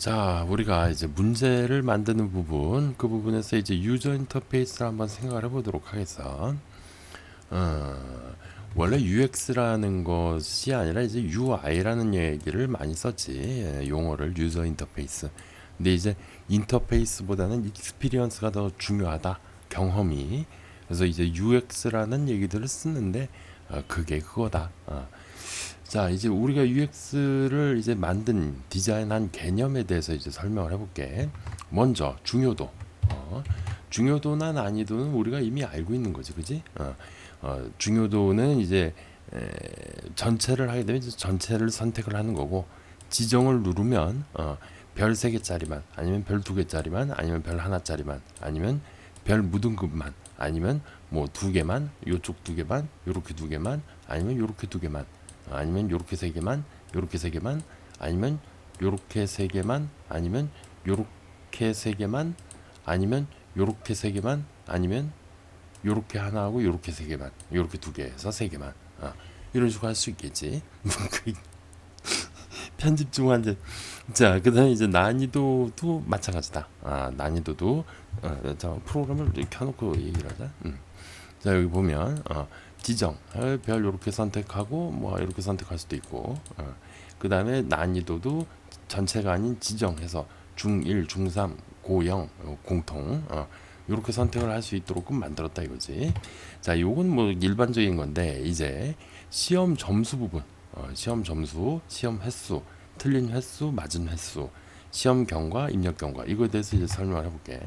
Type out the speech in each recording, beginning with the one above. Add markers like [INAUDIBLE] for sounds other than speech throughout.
자, 우리가 이제 문제를 만드는 부분, 그 부분에서 이제 유저 인터페이스를 한번 생각을 해보도록 하겠어. 어, 원래 UX라는 것이 아니라 이제 UI라는 얘기를 많이 썼지. 예, 용어를 유저 인터페이스. 근데 이제 인터페이스보다는 익스피리언스가 더 중요하다. 경험이. 그래서 이제 UX라는 얘기들을 쓰는데 어, 그게 그거다. 어. 자, 이제 우리가 UX를 이제 만든 디자인한 개념에 대해서 이제 설명을 해볼게. 먼저 중요도. 어, 중요도나 난이도는 우리가 이미 알고 있는 거지, 그지? 어, 어, 중요도는 이제 에, 전체를 하게 되면 전체를 선택을 하는 거고 지정을 누르면 어, 별세 개짜리만 아니면 별 두 개짜리만 아니면 별 하나짜리만 아니면 별 무등급만 아니면 뭐 두 개만 요쪽 두 개만 요렇게 두 개만 아니면 요렇게 두 개만 아니면 요렇게 세 개만 요렇게 세 개만 아니면 요렇게 세 개만 아니면 요렇게 세 개만 아니면 요렇게 세 개만 아니면 요렇게 하나 하고 요렇게 세 개만 요렇게 두 개에서 세 개만. 아, 이런 식으로 할 수 있겠지? [LAUGHS] 그 [LAUGHS] 편집 중 한데 자 그다음에 이제 난이도도 마찬가지다. 아 난이도도 어, 자 프로그램을 켜놓고 얘기를 하자. 음. 자 여기 보면 어, 지정 어, 별 이렇게 선택하고 뭐 이렇게 선택할 수도 있고 어, 그 다음에 난이도도 전체가 아닌 지정해서 중1 중3 고영 어, 공통 어, 이렇게 선택을 할 수 있도록 만들었다 이거지. 자 요건 뭐 일반적인 건데 이제 시험 점수 부분 어, 시험 점수 시험 횟수 틀린 횟수 맞은 횟수 시험 경과 입력 경과 이거에 대해서 이제 설명을 해볼게.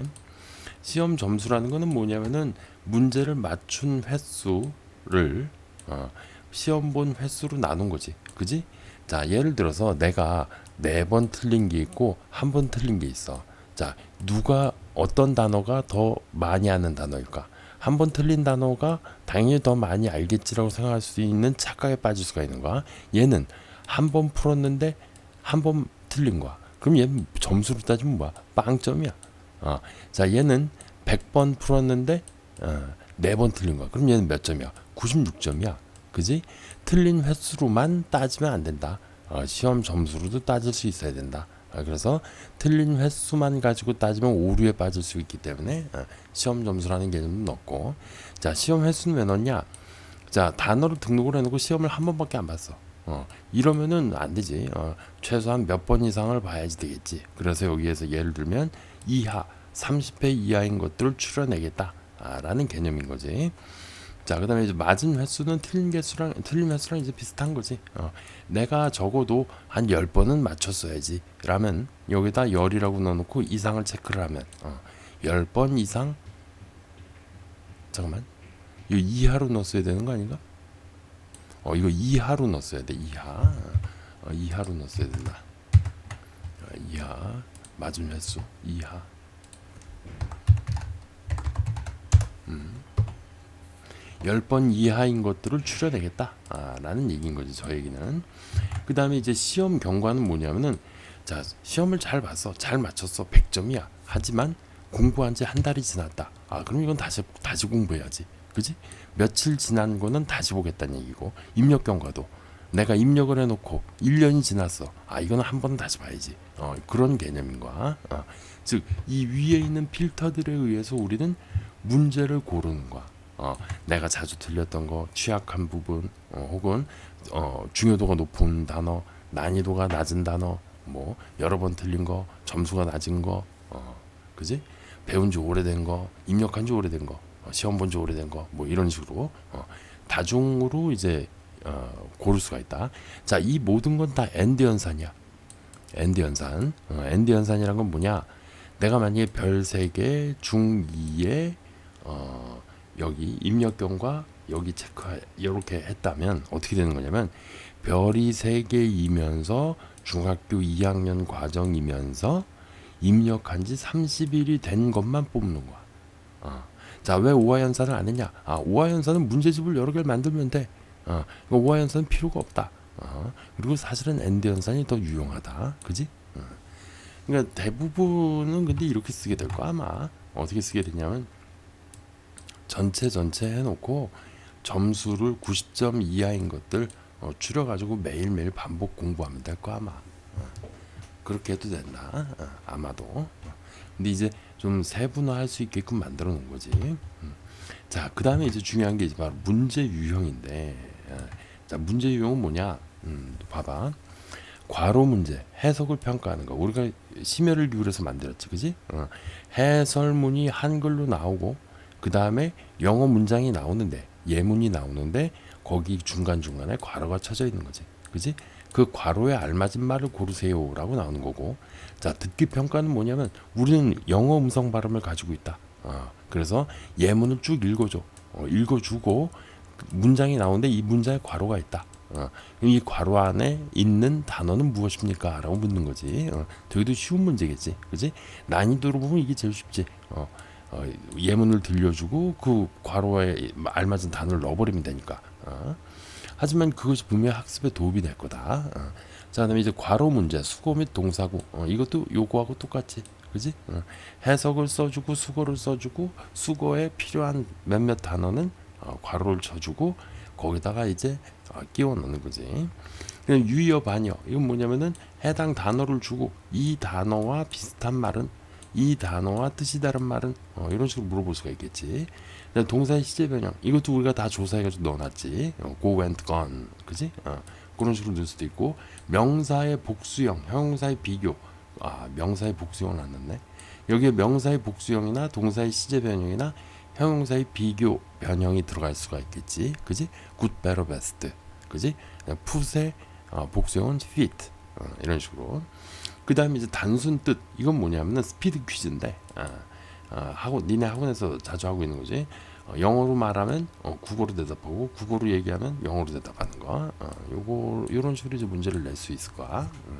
시험 점수라는 거는 뭐냐면은 문제를 맞춘 횟수 를 어, 시험 본 횟수로 나눈 거지. 그지? 자, 예를 들어서 내가 네 번 틀린 게 있고 한 번 틀린 게 있어. 자, 누가 어떤 단어가 더 많이 아는 단어일까? 한 번 틀린 단어가 당연히 더 많이 알겠지라고 생각할 수 있는 착각에 빠질 수가 있는 거야. 얘는 한 번 풀었는데 한 번 틀린 거야. 그럼 얘는 점수로 따지면 뭐야? 빵점이야. 어. 자, 얘는 100번 풀었는데 어, 4번 틀린 거야. 그럼 얘는 몇 점이야? 96점이야. 그지? 틀린 횟수로만 따지면 안 된다. 어, 시험 점수로도 따질 수 있어야 된다. 어, 그래서 틀린 횟수만 가지고 따지면 오류에 빠질 수 있기 때문에 어, 시험 점수라는 개념은 넣고 자 시험 횟수는 왜 넣냐? 자 단어를 등록을 해놓고 시험을 한 번밖에 안 봤어. 어, 이러면은 안 되지. 어, 최소한 몇 번 이상을 봐야지 되겠지. 그래서 여기에서 예를 들면 이하 30회 이하인 것들을 추려내겠다. 아, 라는 개념인 거지. 자, 그 다음에 이제 맞은 횟수는 틀린 횟수랑, 틀린 횟수랑 이제 비슷한 거지. 어, 내가 적어도 한 10번은 맞췄어야지. 라면, 여기다 10이라고 넣어놓고 이상을 체크를 하면, 어, 10번 이상? 잠깐만. 이거 이하로 넣었어야 되는 거 아닌가? 어, 이거 이하로 넣었어야 돼, 이하. 어, 이하로 넣었어야 된다. 어, 이하. 맞은 횟수, 이하. 10번 이하인 것들을 추려내겠다. 아, 라는 얘기인 거지, 저 얘기는. 그 다음에 이제 시험 경과는 뭐냐면은, 자, 시험을 잘 봤어. 잘 맞췄어. 100점이야. 하지만 공부한 지 한 달이 지났다. 아, 그럼 이건 다시, 다시 공부해야지. 그지? 며칠 지난 거는 다시 보겠다는 얘기고, 입력 경과도 내가 입력을 해놓고 1년이 지났어. 아, 이거는 한 번 다시 봐야지. 어, 그런 개념인 거야. 어, 즉, 이 위에 있는 필터들에 의해서 우리는 문제를 고르는 거야. 어, 내가 자주 틀렸던 거, 취약한 부분, 어, 혹은 어, 중요도가 높은 단어, 난이도가 낮은 단어, 뭐 여러 번 틀린 거, 점수가 낮은 거, 어, 그지? 배운 지 오래된 거, 입력한 지 오래된 거, 어, 시험 본 지 오래된 거, 뭐 이런 식으로 어, 다중으로 이제 어, 고를 수가 있다. 자, 이 모든 건 다 엔드 연산이야. 엔드 연산. 어, 엔드 연산이란 건 뭐냐? 내가 만약에 별 3개 중 2에 어, 여기 입력경과 여기 체크 이렇게 했다면 어떻게 되는 거냐면 별이 세 개이면서 중학교 2학년 과정이면서 입력한 지 30일이 된 것만 뽑는 거야. 어. 자, 왜 오화연산을 안 했냐? 아, 오화연산은 문제집을 여러 개를 만들면 돼. 어. 오화연산은 필요가 없다. 어. 그리고 사실은 엔드 연산이 더 유용하다. 그지? 어. 그러니까 대부분은 근데 이렇게 쓰게 될 거 아마. 어떻게 쓰게 되냐면 전체 전체 해놓고 점수를 90점 이하인 것들 어, 줄여가지고 매일매일 반복 공부하면 될 거 아마 어. 그렇게 해도 된다. 어, 아마도. 어. 근데 이제 좀 세분화할 수 있게끔 만들어 놓은 거지. 음. 자, 그 다음에 이제 중요한 게 이제 바로 문제 유형인데, 어, 자, 문제 유형은 뭐냐? 음, 봐봐. 괄호 문제, 해석을 평가하는 거. 우리가 심혈을 기울여서 만들었지, 그지? 어, 해설문이 한글로 나오고, 그 다음에 영어 문장이 나오는데, 예문이 나오는데, 거기 중간중간에 괄호가 쳐져 있는 거지, 그지? 그 괄호에 알맞은 말을 고르세요 라고 나오는 거고, 자, 듣기 평가는 뭐냐면, 우리는 영어 음성 발음을 가지고 있다. 어, 그래서 예문을 쭉 읽어줘. 어, 읽어주고, 그 문장이 나오는데 이 문장에 괄호가 있다. 어, 이 괄호 안에 있는 단어는 무엇입니까? 라고 묻는 거지. 어, 되게도 쉬운 문제겠지. 그지? 난이도로 보면 이게 제일 쉽지. 어, 어, 예문을 들려주고 그 괄호에 알맞은 단어를 넣어버리면 되니까. 어. 하지만 그것이 분명 학습에 도움이 될 거다. 어. 자, 그다음에 이제 괄호 문제, 수고 및 동사구. 어, 이것도 요거하고 똑같지. 그지? 어. 해석을 써주고 수고를 써주고 수고에 필요한 몇몇 단어는 어, 괄호를 쳐주고 거기다가 이제 어, 끼워 넣는 거지. 유의어 반여 이건 뭐냐면은 해당 단어를 주고 이 단어와 비슷한 말은 이 단어와 뜻이 다른 말은 어, 이런 식으로 물어볼 수가 있겠지. 동사의 시제 변형 이것도 우리가 다 조사해가지고 넣어놨지. 어, go went gone 그지? 어, 그런 식으로 넣을 수도 있고 명사의 복수형, 형용사의 비교. 아 명사의 복수형은 안 넣네. 여기에 명사의 복수형이나 동사의 시제 변형이나 형용사의 비교 변형이 들어갈 수가 있겠지. 그지? good, better, best. 그지? 풋의 어, 복수형은 fit. 어, 이런 식으로. 그 다음에 이제 단순 뜻. 이건 뭐냐면은 스피드 퀴즈인데, 아, 아, 학원, 니네 학원에서 자주 하고 있는 거지. 어, 영어로 말하면 어, 국어로 대답하고, 국어로 얘기하면 영어로 대답하는 거. 어, 요거, 요런 식으로 이제 문제를 낼 수 있을 거야. 음.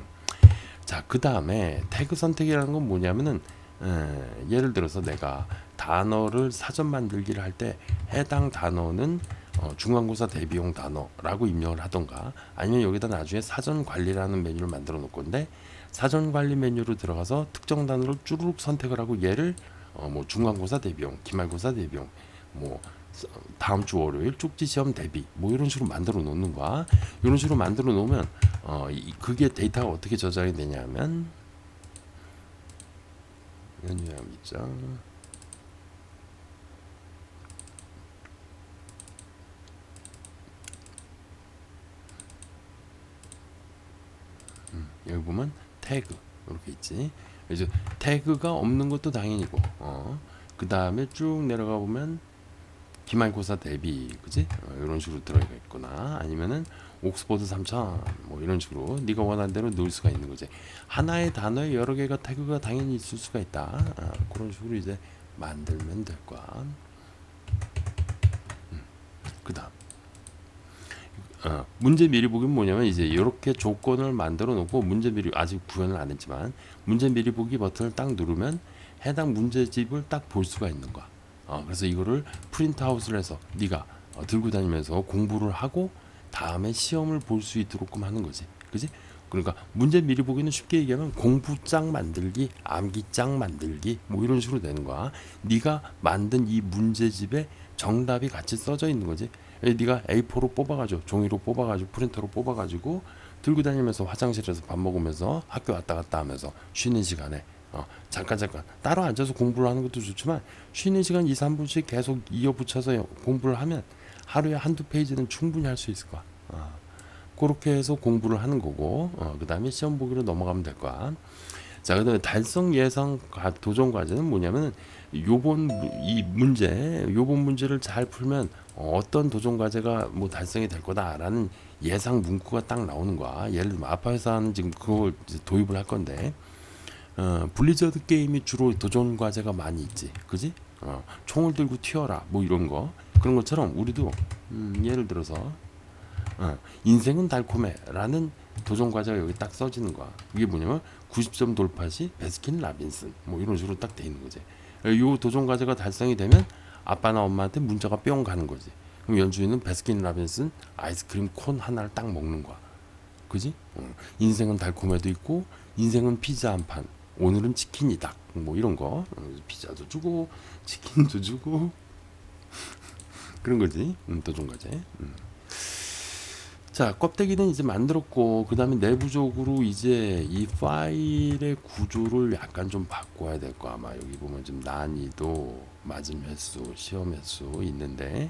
자, 그 다음에 태그 선택이라는 건 뭐냐면은, 에, 예를 들어서 내가 단어를 사전 만들기를 할 때 해당 단어는 어, 중간고사 대비용 단어라고 입력을 하던가 아니면 여기다 나중에 사전 관리라는 메뉴를 만들어 놓을 건데 사전 관리 메뉴로 들어가서 특정 단어를 쭈루룩 선택을 하고 얘를 어, 뭐 중간고사 대비용, 기말고사 대비용, 뭐 서- 다음 주 월요일 쪽지 시험 대비 뭐 이런 식으로 만들어 놓는 거야. 이런 식으로 만들어 놓으면 어, 이, 그게 데이터가 어떻게 저장이 되냐면 유형 있죠. 여기 보면 태그 이렇게 있지. 그래서 태그가 없는 것도 당연히고, 어, 그 다음에 쭉 내려가 보면 기말고사 대비, 그지? 어, 이런 식으로 들어가 있거나 아니면은 옥스퍼드 3000, 뭐 이런 식으로 네가 원하는 대로 넣을 수가 있는 거지. 하나의 단어에 여러 개가 태그가 당연히 있을 수가 있다. 아, 그런 식으로 이제 만들면 될 거야. 음, 그 다음. 어, 문제 미리 보기는 뭐냐면 이제 이렇게 조건을 만들어 놓고 문제 미리 아직 구현을 안 했지만 문제 미리 보기 버튼을 딱 누르면 해당 문제집을 딱 볼 수가 있는 거야. 어, 그래서 이거를 프린트아웃을 해서 네가 어, 들고 다니면서 공부를 하고 다음에 시험을 볼 수 있도록끔 하는 거지. 그지? 그러니까 문제 미리 보기는 쉽게 얘기하면 공부장 만들기, 암기장 만들기 뭐 이런 식으로 되는 거야. 네가 만든 이 문제집에 정답이 같이 써져 있는 거지. 에, 네가 A4로 뽑아가지고 종이로 뽑아가지고 프린터로 뽑아가지고 들고 다니면서 화장실에서 밥 먹으면서 학교 왔다 갔다 하면서 쉬는 시간에 어, 잠깐 잠깐 따로 앉아서 공부를 하는 것도 좋지만 쉬는 시간 2, 3분씩 계속 이어붙여서 공부를 하면 하루에 한두 페이지는 충분히 할 수 있을 거야. 어. 그렇게 해서 공부를 하는 거고 어, 그 다음에 시험 보기로 넘어가면 될 거야. 자, 그다음에 달성 예상 과- 도전 과제는 뭐냐면 요번 무- 이 문제, 요번 문제를 잘 풀면 어, 어떤 도전 과제가 뭐 달성이 될 거다라는 예상 문구가 딱 나오는 거야. 예를 들면 아파 회사는 지금 그걸 도입을 할 건데 어, 블리자드 게임이 주로 도전 과제가 많이 있지, 그지? 어, 총을 들고 튀어라, 뭐 이런 거 그런 것처럼 우리도 음, 예를 들어서 어, 인생은 달콤해라는 도전 과제가 여기 딱 써지는 거야. 이게 뭐냐면 90점 돌파 시 베스킨 라빈슨 뭐 이런 식으로 딱 돼 있는 거지. 요 도전 과제가 달성이 되면 아빠나 엄마한테 문자가 뿅 가는 거지. 그럼 연주인은 베스킨 라빈슨 아이스크림 콘 하나를 딱 먹는 거야. 그지? 어, 인생은 달콤해도 있고 인생은 피자 한 판. 오늘은 치킨이다. 뭐 이런 거. 어, 피자도 주고 치킨도 주고 [LAUGHS] 그런 거지. 음, 도전 과제. 음. 자, 껍데기는 이제 만들었고 그 다음에 내부적으로 이제 이 파일의 구조를 약간 좀 바꿔야 될 거 아마. 여기 보면 좀 난이도, 맞은 횟수, 시험 횟수 있는데.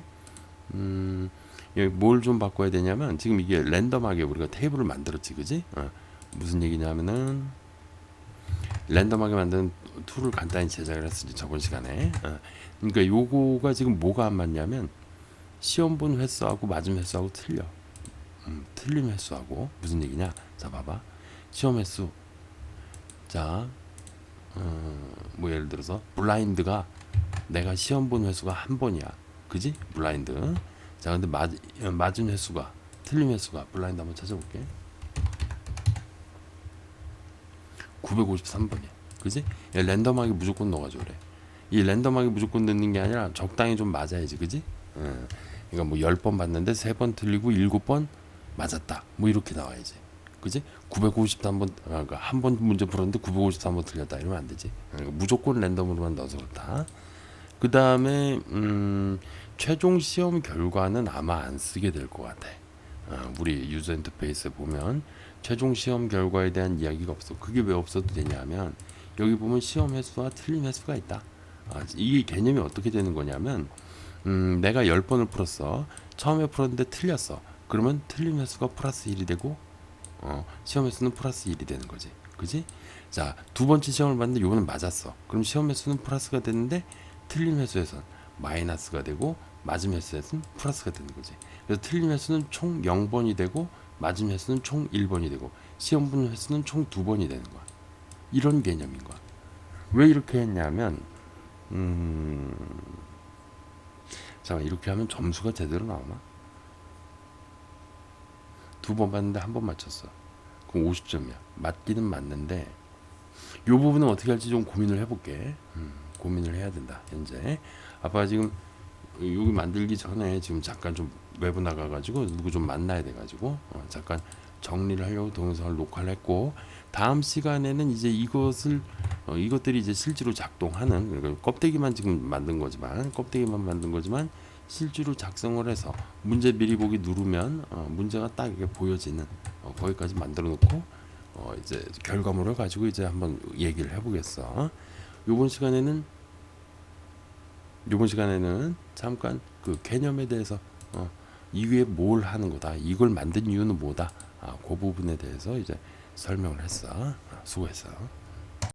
음, 여기 뭘 좀 바꿔야 되냐면 지금 이게 랜덤하게 우리가 테이블을 만들었지, 그지? 어, 무슨 얘기냐면은 랜덤하게 만든 툴을 간단히 제작을 했으니 저번 시간에. 어, 그러니까 요거가 지금 뭐가 안 맞냐면 시험 본 횟수하고 맞은 횟수하고 틀려. 음, 틀림 횟수하고 무슨 얘기냐? 자, 봐봐. 시험 횟수. 자, 어, 뭐 예를 들어서 블라인드가 내가 시험 본 횟수가 한 번이야. 그지? 블라인드. 자, 근데 맞, 어, 맞은 횟수가 틀림 횟수가 블라인드 한번 찾아볼게. 953번이야. 그지? 얘 랜덤하게 무조건 넣어가지고 그래. 이 랜덤하게 무조건 넣는 게 아니라 적당히 좀 맞아야지. 그지? 응. 그러니까 뭐 10번 봤는데 3번 틀리고 7번 맞았다. 뭐 이렇게 나와야지. 그지? 953번 아, 그러니까 한번 문제 풀었는데 953번 틀렸다 이러면 안 되지. 그러니까 무조건 랜덤으로만 넣어서 그렇다. 그 다음에 음, 최종 시험 결과는 아마 안 쓰게 될 것 같아. 아, 우리 유저 인터페이스에 보면 최종 시험 결과에 대한 이야기가 없어. 그게 왜 없어도 되냐면 여기 보면 시험 횟수와 틀림 횟수가 있다. 아, 이 개념이 어떻게 되는 거냐면 음, 내가 10번을 풀었어. 처음에 풀었는데 틀렸어. 그러면 틀림 횟수가 플러스 1이 되고 어, 시험 횟수는 플러스 1이 되는 거지. 그지? 자, 두 번째 시험을 봤는데 요거는 맞았어. 그럼 시험 횟수는 플러스가 되는데 틀림 횟수에선 마이너스가 되고 맞은 횟수에서는 플러스가 되는 거지. 그래서 틀림 횟수는 총 0번이 되고 맞은 횟수는 총 1번이 되고 시험 본 횟수는 총 2번이 되는 거야. 이런 개념인 거야. 왜 이렇게 했냐면 음... 잠깐 이렇게 하면 점수가 제대로 나오나? 두 번 봤는데 한 번 맞췄어. 그럼 50점이야. 맞기는 맞는데 요 부분은 어떻게 할지 좀 고민을 해볼게. 음, 고민을 해야 된다. 현재 아빠가 지금 여기 만들기 전에 지금 잠깐 좀 외부 나가가지고 누구 좀 만나야 돼가지고 어, 잠깐 정리를 하려고 동영상을 녹화를 했고 다음 시간에는 이제 이것을 어, 이것들이 이제 실제로 작동하는 그러니까 껍데기만 지금 만든 거지만 껍데기만 만든 거지만 실제로 작성을 해서 문제 미리 보기 누르면 어, 문제가 딱 이렇게 보여지는 어, 거기까지 만들어 놓고 어, 이제 결과물을 가지고 이제 한번 얘기를 해보겠어. 요번 시간에는 요번 시간에는 잠깐 그 개념에 대해서 어, 이게 뭘 하는 거다. 이걸 만든 이유는 뭐다. 아, 그 부분에 대해서 이제 설명을 했어. 아, 수고했어.